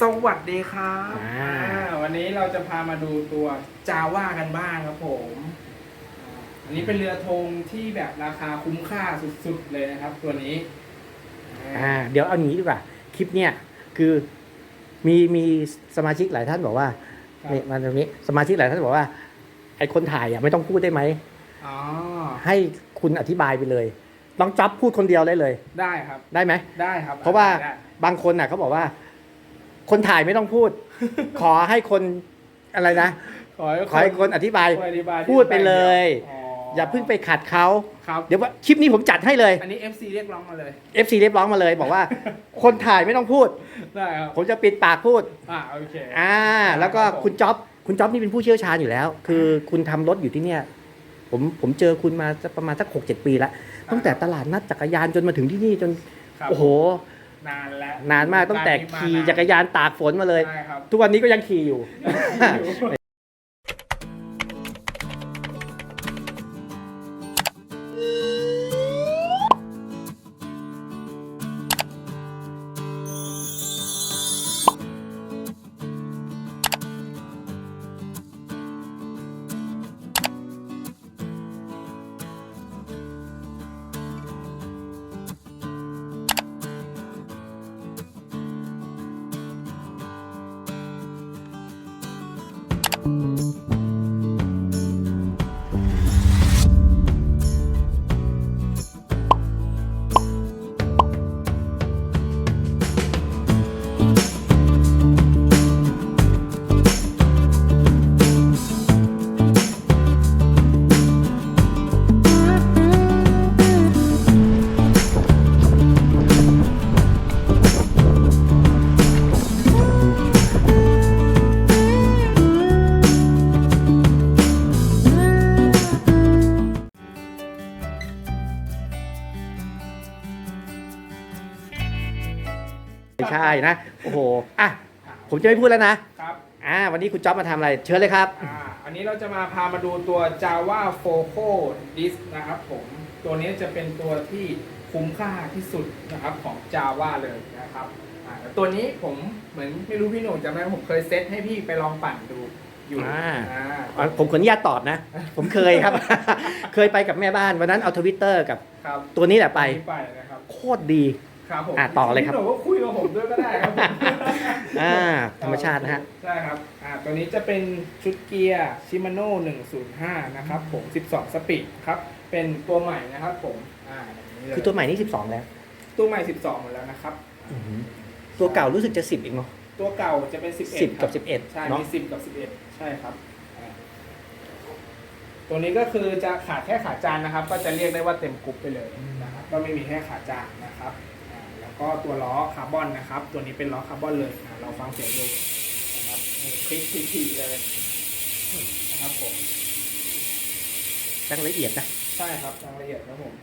สวัสดีครับอ่า อ่าวันนี้เราจะพามาดูตัวจาว่ากันบ้างครับผมอ่าอันนี้เป็นเรือธงที่แบบราคาคุ้มค่าสุดๆเลยนะครับ ตัวนี้อ่าเดี๋ยวเอางี้ดีกว่า คลิปเนี่ยคือมีมีสมาชิกหลายท่านบอกว่าครับเนี่ยมาตรงนี้สมาชิกหลายท่านบอกว่าไอคนถ่ายอะไม่ต้องพูดได้ไหม อ๋อให้คุณอธิบายไปเลยต้องจับพูดคนเดียวได้เลยได้ครับได้ไหม ได้ครับเพราะว่า ได้บางคนน่ะเขาบอกว่า คนถ่ายไม่ต้องพูด ขอให้คนอะไรนะ ขอให้ขอให้คนอธิบาย คนอธิบายที่พูดไปเลยอ๋ออย่าเพิ่งไปขัดเขา ครับ เดี๋ยวว่าคลิปนี้ผมจัดให้เลย อันนี้ FC เรียกร้องมาเลย FC เรียบร้องมาเลย บอกว่า คนถ่ายไม่ต้องพูด ได้ครับผมจะปิดปากพูด อ่าโอเค อ่า แล้วก็ครับผมคุณจ๊อบ คุณจ๊อบนี่เป็นผู้เชี่ยวชาญอยู่แล้ว คือคุณทำรถอยู่ที่เนี่ย ผมผมเจอคุณมาสักประมาณสักหกเจ็ดปีแล้วตั้งแต่ตลาดนัดจักรยานจนมาถึงที่นี่จน ครับ โอ้โห นานแล้วนานมากตั้งแต่ขี่จักรยานตากฝนมาเลย ใช่ครับ ทุกวันนี้ก็ยังขี่อยู่ ใช่นะ โอ้โห อะ ผมจะไม่พูดแล้วนะ ครับ อ่า วันนี้คุณจ๊อบมาทำอะไร เชิญเลยครับ อ่า อันนี้เราจะมาพามาดูตัว Java Foco Disk นะครับผม ตัวนี้จะเป็นตัวที่คุ้มค่าที่สุดนะครับของ Java เลยนะครับ อ่าแต่ตัวนี้ผมเหมือนไม่รู้พี่หนุ่มจำได้ไหมผมเคยเซตให้พี่ไปลองปั่นดูอยู่อ่า อ่า อะผมขออนุญาตตอบนะ ผมเคยครับ เคยไปกับแม่บ้าน วันนั้นเอาทวิตเตอร์กับครับตัวนี้แหละไปตัวนี้ไปนะครับ โคตรดี ครับผมอ่าต่อเลยครับพี่หนุ่มก็คุยกับผมด้วยก็ได้ครับผมอ่าธรรมชาตินะฮะ ใช่ครับอ่าตัวนี้จะเป็นชุดเกียร์ชิมาโน่105 นะครับผม 12 สปีดครับ เป็นตัวใหม่นะครับผมอ่าย่างนี้เลยคือตัวใหม่นี่ 12 แล้วตัวใหม่ 12หมดแล้วนะครับ ตัวเก่ารู้สึกจะ 10เองเนาะตัวเก่าจะเป็น11 10 กับครับ11ใช่เนาะมี10กับ11ใช่ครับอ่าตัวนี้ก็คือจะขาดแค่ขาจานนะครับ ก็จะเรียกได้ว่าเต็มกรุ๊ปไปเลยนะครับ ก็ไม่มีแค่ขาจานนะครับอ่าแล้ว ก็ตัวล้อคาร์บอนนะครับ ตัวนี้เป็นล้อคาร์บอนเลยอ่าเราฟังเสียงดูนะครับนี่คลิกทีๆเลยนะครับผมตั้งละเอียดนะใช่ครับรายละเอียดครับผม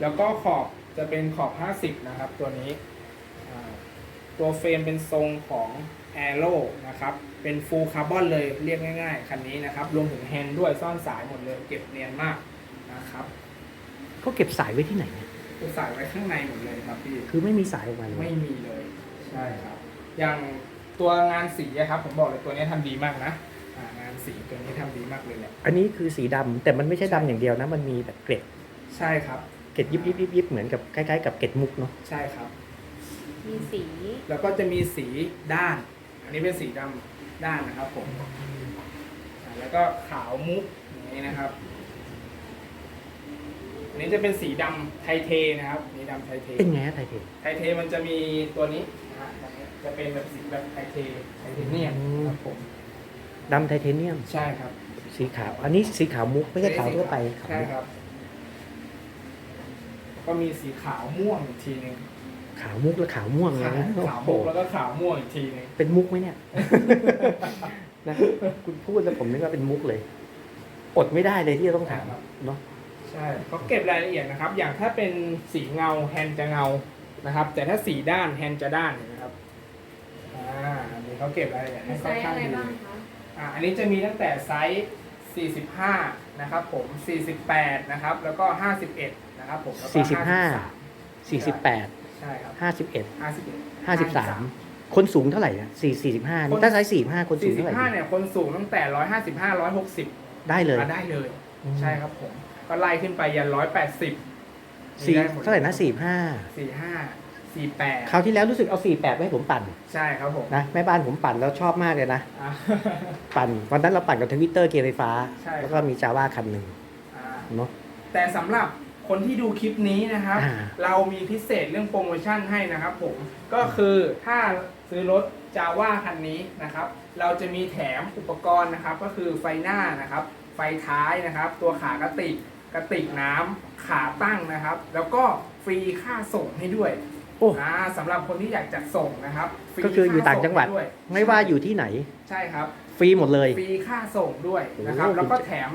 แล้วก็ขอบจะเป็นขอบ 50 นะครับ ตัวนี้อ่าตัวเฟรมเป็นทรงของ a อ r o นะครับ เป็นฟูลคาร์บอนเลยเรียกง่ายๆ คันนี้นะครับ รวมถึงแฮนด์ด้วยซ่อนสายหมดเลย เก็บเนียนมากนะครับเขาเก็บสายไว้ที่ไหนเนี่ย ตัวสายไว้ข้างในหมดเลยครับพี่คือไม่มีสายออกมาเลยไม่มีเลยใช่ครับ อย่างตัวงานสีอะครับ ผมบอกเลยตัวนี้ทำดีมากนะอ่างานสีตัวนี้ทำดีมากเลยแหละอันนี้คือสีดำแต่มันไม่ใช่ดำอย่างเดียวนะ มันมีแบบเกล็ดใช่ครับ เกล็ดยิบยิบยิบยิบเหมือนกับคล้ายๆกับเกล็ดมุกเนาะใช่ครับ มีสีแล้วก็จะมีสีด้าน อันนี้เป็นสีดำด้านนะครับผมอ่าแล้วก็ขาวมุกอย่างนี้นะครับ อันนี้จะเป็นสีดำไทเทนะครับนี่ดำไทเท เป็นไงฮะไทเทไทเทมันจะมีตัวนี้นะฮะตัวนี้จะเป็นแบบสีแบบไทเทไทเทเนียมครับผมดำไทเทเนียม ใช่ครับสีขาว อันนี้สีขาวมุกไม่ใช่ขาวทั่วไปขาวใช่มุกครับ ก็มีสีขาวม่วงอีกทีหนึ่งขาวมุกและขาวม่วงเลยขาวนะขาวโอ้มุกโหแล้วก็ขาวม่วงอีกทีหนึ่งเป็นมุกไหมเนี่ย นะคุณพูดแล้วผมนึกว่าเป็นมุกเลย อดไม่ได้เลยที่จะต้องถามเนาะ ใช่เขาเก็บรายละเอียดนะครับ อย่างถ้าเป็นสีเงาแฮนด์จะเงานะครับ แต่ถ้าสีด้านแฮนด์จะด้านเห็นะครับอ่าอันนี้เขาเก็บรายละเอียดมีให้ไซค่อนส์ข้างอะไรดีบ้างคะอ่าอันนี้จะมีตั้งแต่ไซส์ 45 นะครับผม 48 นะครับ แล้วก็ 51 นะครับผมแล้วก็สี่สิบห้า53สี่สิบแปดใช่ครับห้าสิบเอ็ด51 ห้าสิบสาม53คนสูงเท่าไหร่นะสี่สี่สิบห้าคนถ้าไซส์สี่ห้าคนสูงเท่าไหร่45เนี่ยคนสูงตั้งแต่ 155 160ได้เลย มาได้เลยอืมใช่ครับผม ก็ไล่ขึ้นไปยัน180สี่ได้มดเท่าไหร่นะสี่ห้า45 48คราวที่แล้วรู้สึกเอาสี่แปดให้ผมปั่น ใช่ครับผมนะแม่บ้านผมปั่นแล้วชอบมากเลยนะอ่าปั่นวันนั้นเราปั่นกับทวิตเตอร์เกมไฟฟ้าใช่แล้วก็มีจาว่าคันหนึ่งอ่าเนาะแต่สำหรับคนที่ดูคลิปนี้นะครับอ่าเรามีพิเศษเรื่องโปรโมชั่นให้นะครับผมก็คือถ้าซื้อรถจาว่าคันนี้นะครับ เราจะมีแถมอุปกรณ์นะครับ ก็คือไฟหน้านะครับ ไฟท้ายนะครับ ตัวขากระติก กระติกน้ำขาตั้งนะครับ แล้วก็ฟรีค่าส่งให้ด้วยโอ้ อ่าสำหรับคนที่อยากจัดส่งนะครับฟรีก็คืออยู่ต่างจังหวัด ค่ส่ใยไม่ว่าอยู่ที่ไหน ใช่ครับ ฟรีหมดเลย ฟรีค่าส่งด้วยนะครับ โอ้โห แล้วก็แถม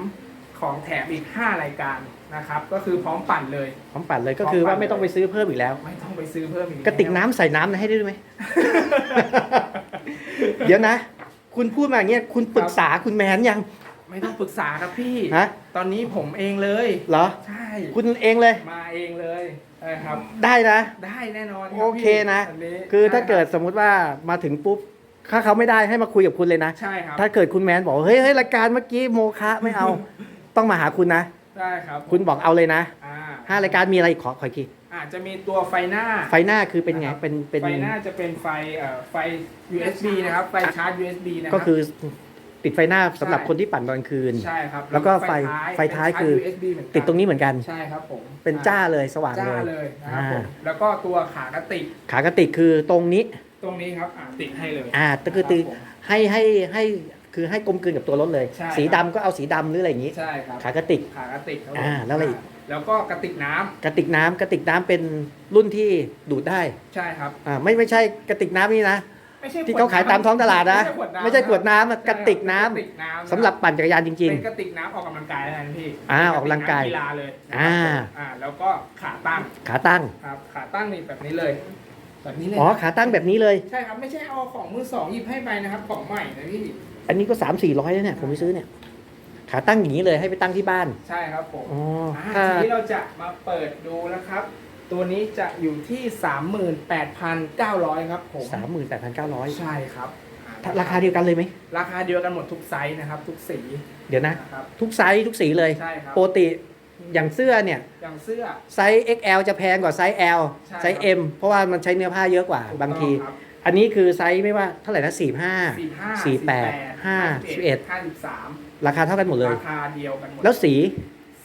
ของแถมอีก 5 รายการนะครับ ก็คือพร้อมปั่นเลย พร้อมปั่นเลยก็คือว่าไม่ต้องไปซื้อเพิ่มอีกแล้ว ไม่ต้องไปซื้อเพิ่มอีกกระติกน้ำใส่น้ำให้ได้ด้วยไหม เดี๋ยวนะ คุณพูดมาอย่างเงี้ยคุณปรึกษาคุณแมนยัง ไม่ต้องปรึกษาครับพี่ ฮะ ตอนนี้ผมเองเลย เหรอ ใช่ คุณเองเลย มาเองเลยใช่ครับ ได้นะ ได้แน่นอนรับโอเคนะ พี่อัคือถ้าเกิดสมมุติว่ามาถึงปุ๊บ ถ้าเขาไม่ได้ให้มาคุยกับคุณเลยนะ ใช่ครับ ถ้าเกิดคุณแมนบอกว่าเฮ้ยเฮ้ยรายการเมื่อกี้โมคะไม่เอา ต้องมาหาคุณนะ ได้ครับคุณบอกเอาเลยนะอ่าห้ารายการมีอะไรอีกขอขออีกทีอาจจะมีตัวไฟหน้า ไฟหน้าคือเป็นไง นะครับ เป็น เป็น ไฟหน้าจะเป็นไฟเอ่อไฟ USB นะครับ ไฟชาร์จ USB นะครับก็คือ ติดไฟหน้าสำหรับใช่คนที่ปั่นตอนคืน ใช่ครับแล้วก็ไฟไฟท้ายคือ เป็นชร์จ USB เหมือนกันติดตรงนี้เหมือนกัน ใช่ครับผมเป็นจ้าเลยสว่างจ้าเลย เลยนะครับผมอ่า แล้วก็ตัวขากระติกขากระติกคือตรงนี้ตรงนี้ครับอ่าติดให้เลยอ่าก็คือตีรับผม ให้ให้ให้คือให้กลมกลืนกับตัวรถเลย ใช่ สีคดำรับก็เอาสีดำหรืออะไรอย่างนี้ ใช่ครับขากระติก ขากระติกครับผมอ่าแล้วอะไรอีก แล้วก็กระติกน้ำกระติกน้ำกระติกน้ำเป็นรุ่นที่ดูดได้ใช่ครับ อ่าไม่ไม่ใช่กระติกน้ำนี่นะ ไม่ใช่ที่เขาขายตามท้องตลาดนะ ไม่ใช่ขวดน้ำอะกระติกน้ำกระติกน้ำสำหรับปั่นจักรยานจริง เป็นกระติกน้ำออกกำลังกายนะพี่อ่าออกกำลังกายเป็นติน้ำกีฬาเลยอ่า อ่า แล้วก็ขาตั้งๆ ขาตั้ง ครับ ขาตั้งนี่แบบนี้เลย แบบนี้เลยอ๋อ ขาตั้งแบบนี้เลย ใช่ครับไม่ใช่เอาของมือสองหยิบให้ไปนะครับของใหม่นะพี่ อันนี้ก็สามสี่ร้อยแล้วเนี่ยผมไปซื้อเนี่ย ขาตั้งอย่างนี้เลยให้ไปตั้งที่บ้าน ใช่ครับผมอ๋ออ่าถ้า ทีนี้เราจะมาเปิดดูนะครับ ตัวนี้จะอยู่ที่ 38,900 ครับผมสามหมื่นแปดพันเก้าร้อยใช่ครับอ่ราคาเดียวกันเลยไหม ราคาเดียวกันหมดทุกไซส์นะครับ ทุกสีเดี๋ยวนะ นะครับ ทุกไซส์ทุกสีเลยใช่ครับ ปกติอย่างเสื้อเนี่ย อย่างเสื้อ ไซส์ XL จะแพงกว่าไซส์ L ใช่ไซส์ M เพราะว่ามันใช้เนื้อผ้าเยอะกว่าถูกบางทีต้องครับอันนี้คือไซส์ไม่ว่าเท่าไหร่นะ45สี่ห้า สี่แปดห้าสิบเอ็ดห้าสิบสามราคาเท่ากันหมดเลย ราคาเดียวกันหมดแล้วสี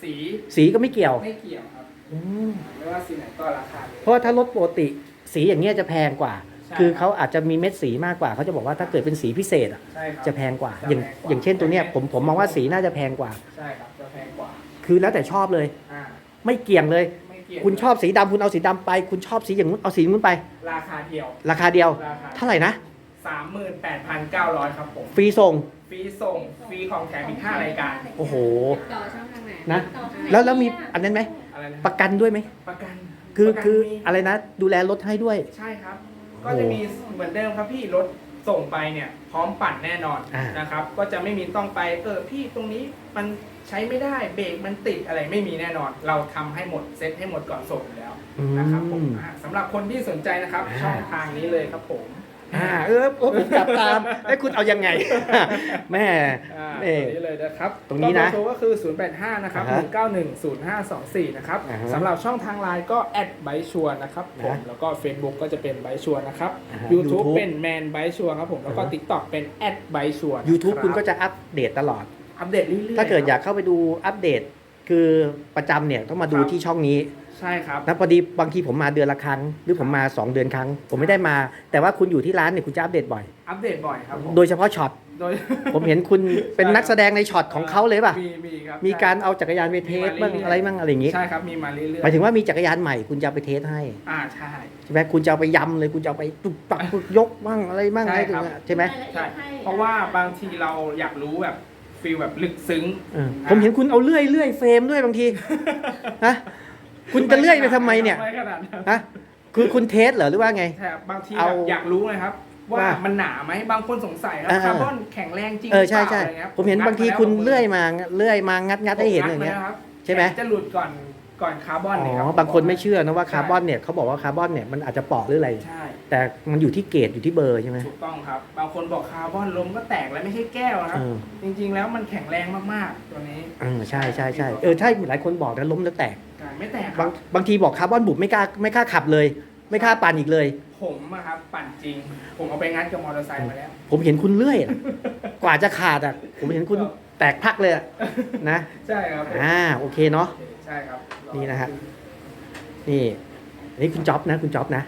สีสีก็ไม่เกี่ยว ไม่เกี่ยวครับ อืมไม่ว่าสีไหนก็ราคาเดียวเพราะว่าถ้ารถปกติสีอย่างเงี้ยจะแพงกว่า ใช่คือเขาอาจจะมีเม็ดสีมากกว่าเขาจะบอกว่าถ้าเกิดเป็นสีพิเศษอะใช่ครับ จะแพงกว่าจะอย่างแพงกว่า อย่างเช่นตัวเนี้ยผมผมมองว่าสีน่าจะแพงกว่า ใช่ครับจะแพงกว่าคือแล้วแต่ชอบเลย อ่าไม่เกี่ยงเลย ไม่เกี่ยวคุณชอบสีดำคุณเอาสีดำไป คุณชอบสีอย่างนู้นเอาสีนู้นไป ราคาเดียวราคาเดียว ราคาเท่าไหร่นะสามหมื่นแปดพันเก้าร้อยครับผมฟรีส่ง ฟรีส่งฟรีของแถมอีกห้ารายการ โอ้โหต่อช่องทางไหนนะต่อทางไหนแล้วแล้วมีอันนั้นไหม อะไรนะประกันด้วยไหมประกันคือประกันคือมีอะไรนะ ดูแลรถให้ด้วย ใช่ครับโอ้ก็จะมีเหมือนเดิมครับพี่รถส่งไปเนี่ยพร้อมปั่นแน่นอนอ่าน นะครับ ก็จะไม่มีต้องไปเออพี่ตรงนี้มันใช้ไม่ได้เบรกมันติดอะไรไม่มีแน่นอน เราทำให้หมดเซ็ตให้หมดก่อนส่งอยู่แล้วอืนะครับผมมอ่าสำหรับคนที่สนใจนะครับ อ่า ช่องทางนี้เลยครับผม อ่าเออโอ้ผมกลับตามแล้วคุณเอายังไง แม่อ่าเอ่ตัวนี้เลยนะครับตรงนี้นะเบอโทรก็คือ 085 นะครับอ่าฮะ1910524 นะครับอ่าฮะสำหรับช่องทางไลน์ก็แอดไบชัวนะครับผมนะแล้วก็ Facebook ก็จะเป็นไบชัวนะครับอ่าฮะ YouTube YouTube เป็นแมนไบชัวครับผมแล้วก็อ่าฮะ TikTok เป็นแอดไบชัว YouTube คุณก็จะอัปเดตตลอดอัปเดตเรื่อยๆถ้าเกิดอยากครับเข้าไปดูอัปเดต คือประจำเนี่ยต้องมาดูครับที่ช่องนี้ ใช่ครับนะพอดีบางทีผมมาเดือนละครั้ง หรือผมมา 2 เดือนครั้ง ผมไม่ได้มา แต่ว่าคุณอยู่ที่ร้านเนี่ยคุณจะอัปเดตบ่อย อัปเดตบ่อยครับผมโดยเฉพาะช็อตโดย ผมเห็นคุณเป็นนักแสดงในช็อตของเขาเลยป่ะ มีมีครับมีการเอาจักรยานไปเทสบ้างอะไรบ้างอะไรอย่างงี้ใช่ครับมีมาเรื่อยๆหมายถึงว่ามีจักรยานใหม่คุณจะเอาไปเทสให้อ่าใช่ใช่ไหมคุณจะเอาไปยำเลยคุณจะเอาไปตุกปักปุกยกบ้างอะไรบ้างใช่อะไรครับใช่ไหมรายละเอีใช่ยดให้เพราะว่าบางทีเราอยากรู้แบบฟีลแบบลึกซึ้งเออผมเห็นคุณเอาเลื่อยเลื่อยเฟรมด้วยบางทีฮะ คุณจะเลื่อยไปทำไมเนี่ยไม่ขนาดนั้นฮะคือคุณเทสเหรอหรือว่าไง แต่บางทีเอาแบบอยากรู้ไงครับ ว่าว่ามันหนาไหมบางคนสงสัยครับเออ คาร์บอนแข็งแรงจริงเออใช่หรืปใช่ล่าะไรงี้ยผมเห็นบางทีคุณเลื่อยมาเลื่อยมางัดงัดให้เห็นอย่างเงี้ยงัดมแล้วครับใช่ไหม จะหลุดก่อนก่อนคาร์บอนอ๋เนี่ยคอรับบางคนไม่เชื่อนะว่าคาร์บอนเนี่ยเขาบอกว่าคาร์บอนเนี่ยมันอาจจะเปราะหรืออะไร ใช่ แต่มันอยู่ที่เกรดอยู่ที่เบอร์ใช่ไหม ถูกต้องครับ บางคนบอกคาร์บอนลมก็แตกแล้วไม่ใช่แก้วนะครับ เออ จริงๆแล้วมันแข็งแรงมากๆ ตัวนี้เออใช่ใช่ใช่เออใช่หลายคนบอกนะล้มแล้วแตกอ่าไม่แตกคบารังบบางทีบอกคาร์บอนบุบไม่กล้าไม่กล้าขับเลย ไม่กล้าปั่นอีกเลย ผมอะครับ ปั่นจริง ผมเอาไปงัดกับมอเตอร์ไซค์มาแล้ว ผมเห็นคุณเลื่อยอะ กว่าจะขาดอะ ผมเห็นคุณแตกพักเลยอะนะ ใช่ครับผมอ่าโอเคเนาะโอเคใช่ครับนี่นะฮะ นี่อันนี้คุณจ๊อบนะ คุณจ๊อบนะ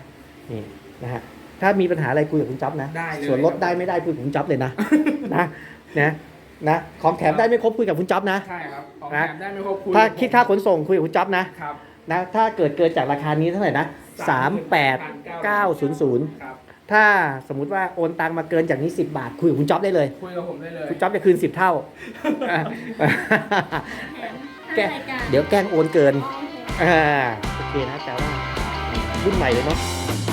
นี่ นะฮะถ้ามีปัญหาอะไรคุยกับคุณจ๊อบนะได้เลย ส่วนลดได้ไม่ได้คุยกับคุณจ๊อบเลยนะ นะนะนะของแถมได้ไม่ครบคุยกับคุณจ๊อบนะ ใช่ครับของนะ แถมได้ไม่ครบคุยถ้ากับผมคิดค่าขนส่งคุยกับคุณจ๊อบนะครับ นะถ้าเกิดเกินจากราคานี้เท่าไหร่นะสามแปดเก้าศูนย์ศูนย์ครับถ้าสมมุติว่าโอนตังมาเกินจากนี้10บาทคุยกับคุณจ๊อบได้เลย คุยกับผมได้เลย คุณจ๊อบจะคืน10เท่าอะแก แกรายการเดี๋ยวแกล้งโอนเกินอ๋อโอเคอ่าโอเคนะแต่ว่ารุ่นใหม่เลยเนาะใ